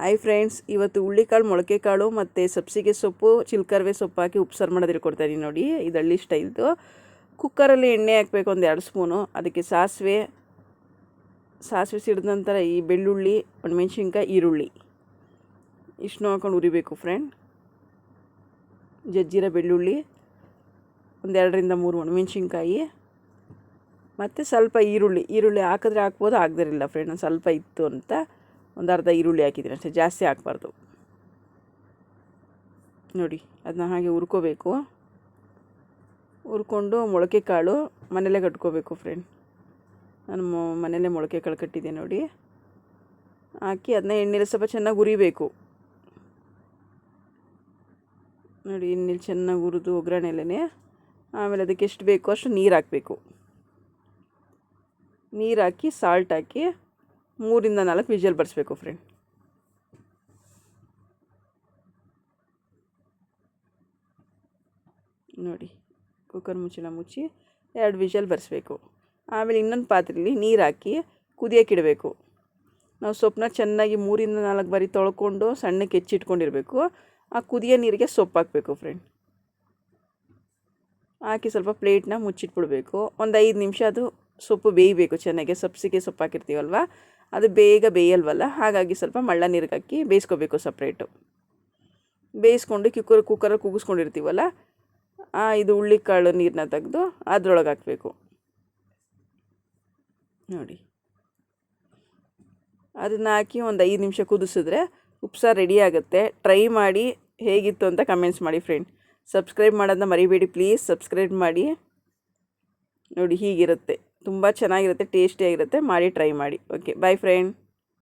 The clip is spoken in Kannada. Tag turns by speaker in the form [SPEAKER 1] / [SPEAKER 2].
[SPEAKER 1] ಹಾಯ್ ಫ್ರೆಂಡ್ಸ್ ಇವತ್ತು ಹುಳ್ಳಿಕಾಳು ಮೊಳಕೆ ಕಾಳು ಮತ್ತು ಸಬ್ಸಿಗೆ ಸೊಪ್ಪು, ಚಿಲ್ಕರ್ವೆ ಸೊಪ್ಪು ಹಾಕಿ ಉಪ್ಸಾರು ಮಾಡೋದು ಕೊಡ್ತಾಯಿದ್ದೀನಿ ನೋಡಿ. ಇದು ಹಳ್ಳಿ ಸ್ಟೈಲ್ದು ಕುಕ್ಕರಲ್ಲಿ ಎಣ್ಣೆ ಹಾಕಬೇಕು ಒಂದು ಎರಡು ಸ್ಪೂನು. ಅದಕ್ಕೆ ಸಾಸಿವೆ ಸಾಸಿವೆ ಸಿಡಿದ ನಂತರ ಈ ಬೆಳ್ಳುಳ್ಳಿ, ಒಣಮೆಣ್ಸಿನ್ಕಾಯಿ, ಈರುಳ್ಳಿ. ಇಷ್ಟನ್ನು ಹಾಕೊಂಡು ಉರಿಬೇಕು ಫ್ರೆಂಡ್ ಜಜ್ಜಿರ ಬೆಳ್ಳುಳ್ಳಿ ಒಂದೆರಡರಿಂದ ಮೂರು ಒಣಮೆಣ್ಸಿನ್ಕಾಯಿ ಮತ್ತು ಸ್ವಲ್ಪ ಈರುಳ್ಳಿ. ಈರುಳ್ಳಿ ಹಾಕಿದ್ರೆ ಹಾಕ್ಬೋದು ಆಗದಿರಲಿಲ್ಲ ಫ್ರೆಂಡ್ ಒಂದು ಸ್ವಲ್ಪ ಇತ್ತು ಅಂತ. ಒಂದು ಅರ್ಧ ಈರುಳ್ಳಿ ಹಾಕಿದ್ದೀನಿ ಅಷ್ಟೇ, ಜಾಸ್ತಿ ಹಾಕ್ಬಾರ್ದು. ನೋಡಿ, ಅದನ್ನ ಹಾಗೆ ಹುರ್ಕೋಬೇಕು. ಹುರ್ಕೊಂಡು ಮೊಳಕೆ ಕಾಳು ಮನೆಯಲ್ಲೇ ಕಟ್ಕೋಬೇಕು ಫ್ರೆಂಡ್ ನಾನು ಮನೆಯಲ್ಲೇ ಮೊಳಕೆ ಕಾಳು ಕಟ್ಟಿದ್ದೆ ನೋಡಿ. ಹಾಕಿ ಅದನ್ನ ಎಣ್ಣೆಲಿ ಸ್ವಲ್ಪ ಚೆನ್ನಾಗಿ ಹುರಿಬೇಕು. ನೋಡಿ, ಎಣ್ಣೆಲಿ ಚೆನ್ನಾಗಿ ಹುರಿದು ಒಗ್ಗರಣೆಲೇ ಆಮೇಲೆ ಅದಕ್ಕೆ ಎಷ್ಟು ಬೇಕೋ ಅಷ್ಟು ನೀರು ಹಾಕಬೇಕು. ನೀರು ಹಾಕಿ ಸಾಲ್ಟ್ ಹಾಕಿ ಮೂರಿಂದ ನಾಲ್ಕು ವಿಜಲ್ ಬರೆಸ್ಬೇಕು ಫ್ರೆಂಡ್ ನೋಡಿ, ಕುಕ್ಕರ್ ಮುಚ್ಚಳ ಮುಚ್ಚಿ ಎರಡು ವಿಷಲ್ ಬರೆಸ್ಬೇಕು. ಆಮೇಲೆ ಇನ್ನೊಂದು ಪಾತ್ರೆಯಲ್ಲಿ ನೀರು ಹಾಕಿ ಕುದಿಯೋಕ್ಕಿಡಬೇಕು ನಾವು ಸೊಪ್ಪನ್ನ ಚೆನ್ನಾಗಿ ಮೂರಿಂದ ನಾಲ್ಕು ಬಾರಿ ತೊಳ್ಕೊಂಡು ಸಣ್ಣಕ್ಕೆ ಹೆಚ್ಚಿಟ್ಕೊಂಡಿರಬೇಕು. ಆ ಕುದಿಯೋ ನೀರಿಗೆ ಸೊಪ್ಪು ಹಾಕಬೇಕು ಫ್ರೆಂಡ್ ಹಾಕಿ ಸ್ವಲ್ಪ ಪ್ಲೇಟ್ನ ಮುಚ್ಚಿಟ್ಬಿಡ್ಬೇಕು. ಒಂದು ಐದು ನಿಮಿಷ ಅದು ಸೊಪ್ಪು ಬೇಯಬೇಕು, ಚೆನ್ನಾಗಿ ಸಬ್ಸಿಗೆ ಸೊಪ್ಪು ಹಾಕಿರ್ತೀವಲ್ವ? ಅದು ಬೇಗ ಬೇಯಲ್ವಲ್ಲ? ಹಾಗಾಗಿ ಸ್ವಲ್ಪ ಮಳ್ಳ ನೀರಿಗೆ ಹಾಕಿ ಬೇಯಿಸ್ಕೋಬೇಕು ಸಪ್ರೇಟು ಬೇಯಿಸ್ಕೊಂಡು ಕುಕ್ಕರ್ ಕುಕ್ಕರಲ್ಲಿ ಕೂಗಿಸ್ಕೊಂಡಿರ್ತೀವಲ್ಲ ಇದು ಹುಳ್ಳಿಕಾಳು ನೀರನ್ನ ತೆಗೆದು ಅದ್ರೊಳಗೆ ಹಾಕಬೇಕು. ನೋಡಿ. ಅದನ್ನ ಹಾಕಿ ಒಂದು ಐದು ನಿಮಿಷ ಕುದಿಸಿದ್ರೆ ಉಪ್ಸಾರು ರೆಡಿ ಆಗುತ್ತೆ. ಟ್ರೈ ಮಾಡಿ ಹೇಗಿತ್ತು ಅಂತ ಕಮೆಂಟ್ಸ್ ಮಾಡಿ ಫ್ರೆಂಡ್ ಸಬ್ಸ್ಕ್ರೈಬ್ ಮಾಡೋದನ್ನ ಮರಿಬೇಡಿ ಪ್ಲೀಸ್ ಸಬ್ಸ್ಕ್ರೈಬ್ ಮಾಡಿ. ನೋಡಿ ಹೀಗಿರುತ್ತೆ. ತುಂಬ ಚೆನ್ನಾಗಿರುತ್ತೆ ಟೇಸ್ಟಿಯಾಗಿರುತ್ತೆ ಮಾಡಿ ಟ್ರೈ ಮಾಡಿ. Okay boy friend